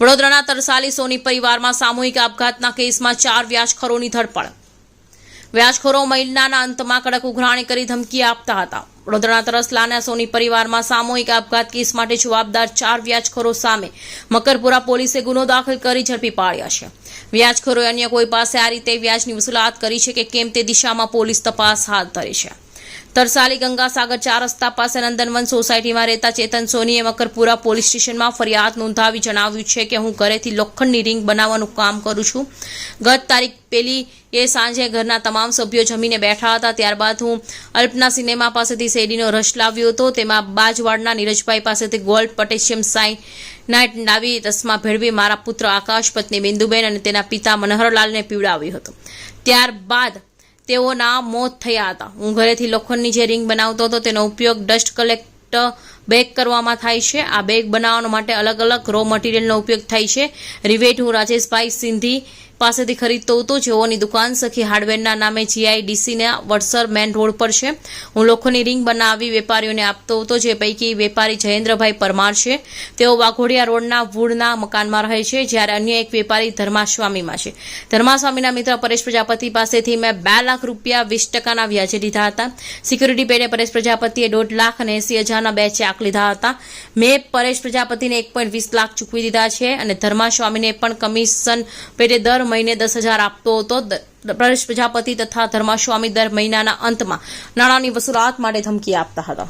વડોદરાના તરસાલી સોની પરિવારમાં સામૂહિક આપઘાતના કેસમાં ચાર વ્યાજખોરોની ધરપકડ. વ્યાજખોરો મહિનાના અંતમાં કડક ઉઘરાણી કરી ધમકી આપતા હતા. વડોદરાના તરસલાના સોની પરિવારમાં સામૂહિક આપઘાત કેસ માટે જવાબદાર ચાર વ્યાજખોરો સામે મકરપુરા પોલીસે ગુનો દાખલ કરી ઝડપી પાડ્યા છે. વ્યાજખોરોએ અન્ય કોઈ પાસે આ રીતે વ્યાજની વસૂલાત કરી છે કે કેમ તે દિશામાં પોલીસ તપાસ હાથ ધરી છે. તરસાલી ગંગાસાગર ચાર રસ્તા પાસે નંદનવન સોસાયટીમાં રહેતા ચેતન સોનીએ મકરપુરા પોલીસ સ્ટેશનમાં ફરિયાદ નોંધાવી જણાવ્યું છે કે હું ઘરેથી લોખંડની રિંગ બનાવવાનું કામ કરું છું. ગત તારીખ પેલી એ સાંજે ઘરના તમામ સભ્યો જમીને બેઠા હતા. ત્યારબાદ હું અલ્પના સિનેમા પાસેથી શેરીનો રસ લાવ્યો હતો. તેમાં બાજવાડના નીરજભાઈ પાસેથી ગોલ્ડ, પોટેશિયમ સાઈ નાઇટ લાવી રસમાં ભેળવી મારા પુત્ર આકાશ પત્ની બિંદુબેન અને તેના પિતા મનોહરલાલને પીવડાવ્યો હતો. ત્યારબાદ તેઓના મોત થયા હતા. હું ઘરેથી લોખંડની જે રિંગ બનાવતો હતો તેનો ઉપયોગ ડસ્ટ કલેક્ટ બેગ કરવામાં થાય છે. આ બેગ બનાવવા માટે અલગ અલગ રો મટીરિયલનો ઉપયોગ થાય છે. રિવેટ હું રાજેશભાઈ સિંધી પાસેથી ખરીદતો હતો. જેઓની દુકાન સખી હાર્ડવેરના નામે જીઆઈડીસીના વડસર મેન રોડ પર છે. હું લોખંડની રિંગ બનાવી વેપારીઓને આપતો હતો, જે પૈકી વેપારી જયેન્દ્રભાઈ પરમાર છે. તેઓ વાઘોડિયા રોડના વૂળના મકાનમાં રહે છે, જ્યારે અન્ય એક વેપારી ધર્માસ્વામીમાં છે. ધર્માસ્વામીના મિત્ર પરેશ પ્રજાપતિ પાસેથી મેં બે લાખ રૂપિયા વીસ ટકાના વ્યાજે લીધા હતા. સિક્યુરિટી પેડે પરેશ પ્રજાપતિએ દોઢ લાખ અને એસી હજારના બે ચેક લીધા હતા. મેં પરેશ પ્રજાપતિને એક પોઈન્ટ વીસ લાખ ચૂકવી દીધા છે અને ધર્માસ્વામીને પણ કમિશન પેટે દર મહિને દસ હજાર આપતો હતો. પરેશ પ્રજાપતિ તથા ધર્માસ્વામી દર મહિનાના અંતમાં નાણાંની વસૂલાત માટે ધમકી આપતા હતા.